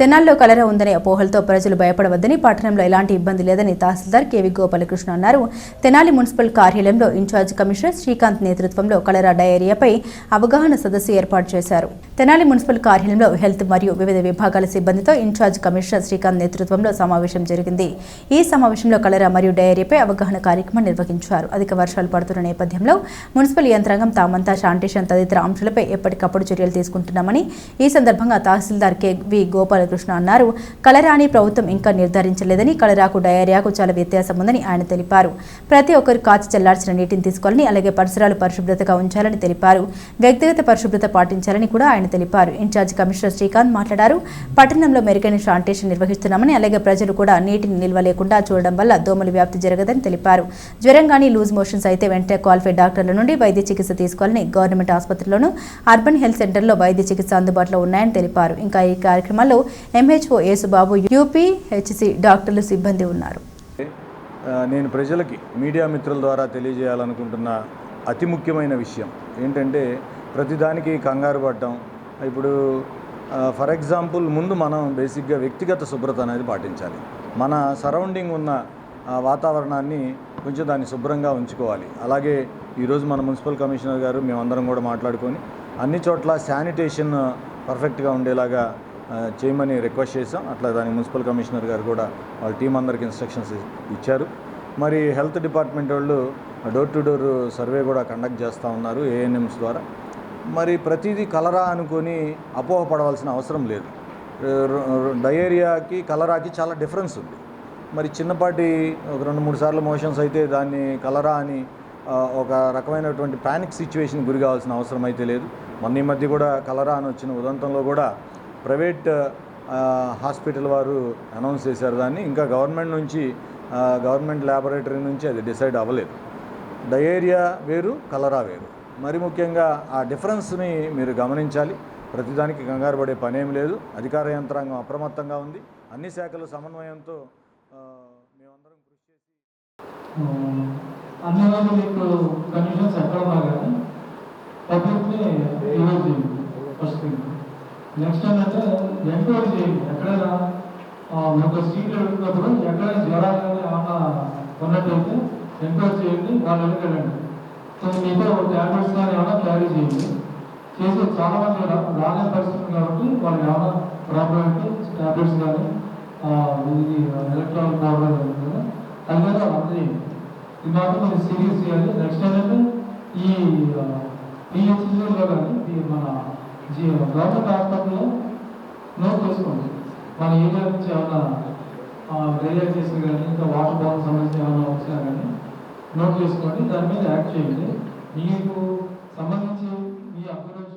తెనాల్లో కలరా ఉందనే అపోహలతో ప్రజలు భయపడవద్దని పట్టణంలో ఎలాంటి ఇబ్బంది లేదని తహసీల్దార్ కేవీ గోపాలకృష్ణ అన్నారు. తెనాలి మున్సిపల్ కార్యాలయంలో ఇన్ఛార్జ్ కమిషనర్ శ్రీకాంత్ నేతృత్వంలో కలరా డయేరియాపై అవగాహన సదస్సు ఏర్పాటు చేశారు. తెనాలి మున్సిపల్ కార్యాలయంలో హెల్త్ మరియు వివిధ విభాగాల సిబ్బందితో ఇన్ఛార్జ్ కమిషనర్ శ్రీకాంత్ నేతృత్వంలో సమావేశం జరిగింది. ఈ సమావేశంలో కలరా మరియు డయేరియాపై అవగాహన కార్యక్రమం నిర్వహించారు. అధిక వర్షాలు పడుతున్న నేపథ్యంలో మున్సిపల్ యంత్రాంగం తామంతా శానిటేషన్ తదితర అంశాలపై ఎప్పటికప్పుడు చర్యలు తీసుకుంటున్నామని ఈ సందర్భంగా తహసీల్దార్ కె వి బాలకృష్ణ అన్నారు. కలరాని ప్రభుత్వం ఇంకా నిర్ధారించలేదని కలరాకు డయేరియాకు చాలా వ్యత్యాసం ఉందని ఆయన తెలిపారు. ప్రతి ఒక్కరు కాచి చల్లార్చిన నీటిని తీసుకోవాలని అలాగే పరిసరాలు పరిశుభ్రతగా ఉంచాలని తెలిపారు. వ్యక్తిగత పరిశుభ్రత పాటించాలని కూడా ఆయన తెలిపారు. ఇన్ఛార్జ్ కమిషనర్ శ్రీకాంత్ మాట్లాడారు. పట్టణంలో మెరుగైన శానిటేషన్ నిర్వహిస్తున్నామని అలాగే ప్రజలు కూడా నీటిని నిల్వ లేకుండా చూడడం వల్ల దోమల వ్యాప్తి జరగదని తెలిపారు. జ్వరం కానీ లూజ్ మోషన్స్ అయితే వెంటనే క్వాలిఫైడ్ డాక్టర్ల నుండి వైద్య చికిత్స తీసుకోవాలని గవర్నమెంట్ ఆసుపత్రిలోను అర్బన్ హెల్త్ సెంటర్లో వైద్య చికిత్స అందుబాటులో ఉన్నాయని తెలిపారు. ఇంకా ఈ కార్యక్రమంలో ఎంహెచ్ఓ యేసుబాబు యూపీ హెచ్సి డాక్టర్లు సిబ్బంది ఉన్నారు. నేను ప్రజలకి మీడియా మిత్రుల ద్వారా తెలియజేయాలనుకుంటున్న అతి ముఖ్యమైన విషయం ఏంటంటే ప్రతిదానికి కంగారు పడటం ఇప్పుడు ఫర్ ఎగ్జాంపుల్ ముందు మనం బేసిక్గా వ్యక్తిగత శుభ్రత అనేది పాటించాలి. మన సరౌండింగ్ ఉన్న వాతావరణాన్ని కొంచెం దాన్ని శుభ్రంగా ఉంచుకోవాలి. అలాగే ఈరోజు మన మున్సిపల్ కమిషనర్ గారు మేమందరం కూడా మాట్లాడుకొని అన్ని చోట్ల శానిటేషన్ పర్ఫెక్ట్గా ఉండేలాగా చేయమని రిక్వెస్ట్ చేసాం అట్లా దాని మున్సిపల్ కమిషనర్ గారు కూడా వాళ్ళ టీం అందరికి ఇన్స్ట్రక్షన్స్ ఇచ్చారు. మరి హెల్త్ డిపార్ట్మెంట్ వాళ్ళు డోర్ టు డోర్ సర్వే కూడా కండక్ట్ చేస్తూ ఉన్నారు ఏఎన్ఎంస్ ద్వారా. మరి ప్రతిదీ కలరా అనుకొని అపోహపడవలసిన అవసరం లేదు. డయేరియాకి కలరాకి చాలా డిఫరెన్స్ ఉంది. మరి చిన్నపాటి ఒక రెండు మూడు సార్లు మోషన్స్ అయితే దాన్ని కలరా అని ఒక రకమైనటువంటి ప్యానిక్ సిచ్యువేషన్ గురి కావాల్సిన అవసరం అయితే లేదు. మొన్న ఈ మధ్య కూడా కలరా అని వచ్చిన ఉదంతంలో కూడా ప్రైవేట్ హాస్పిటల్ వారు అనౌన్స్ చేశారు దాన్ని. ఇంకా గవర్నమెంట్ నుంచి గవర్నమెంట్ ల్యాబొరేటరీ నుంచి అది డిసైడ్ అవ్వలేదు. డయేరియా వేరు కలరా వేరు. మరి ముఖ్యంగా ఆ డిఫరెన్స్ని మీరు గమనించాలి. ప్రతిదానికి కంగారు పడే పనేం లేదు. అధికార యంత్రాంగం అప్రమత్తంగా ఉంది. అన్ని శాఖల సమన్వయంతో మేమందరం కృషి చేసి కండిషన్స్ ఎక్కడ ఫస్ట్ థింగ్. నెక్స్ట్ ఏంటంటే ఎంక్వైరీ చేయండి ఎక్కడైనా ఒక సీట్ అడుగుతున్నప్పుడు ఎక్కడైనా జ్వరాలు కానీ ఏమన్నా ఉన్నట్టయితే ఎంక్వైరీ చేయండి వాళ్ళు వెళ్ళండి. సో మీతో ట్యాబ్లెట్స్ కానీ ఏమైనా క్యారీ చేయండి. చేసి చాలా మంది రా- రాలేని పరిస్థితి కాబట్టి వాళ్ళకి ఏమైనా ప్రాబ్లం అంటే ట్యాబ్లెట్స్ కానీ ఇది ఎలక్ట్రానిక్ ప్రాబ్లం కదా అది కూడా అందజేయండి ఇది మాత్రం కొంచెం సీరియస్ చేయాలి. నెక్స్ట్ ఏంటంటే ఈ పిహెచ్సిలో కానీ మన జీ గవర్నమెంట్ హాస్పిటల్లో నోట్ చేసుకోండి. మన ఏరియా నుంచి ఏమైనా రియలైజ్ చేసిన కానీ ఇంకా వాటర్ బాల్ సమస్య ఏమైనా వచ్చినా కానీ నోట్ చేసుకోండి. దాని మీద యాక్ట్ చేయండి. మీకు సంబంధించి మీ అభిరుచి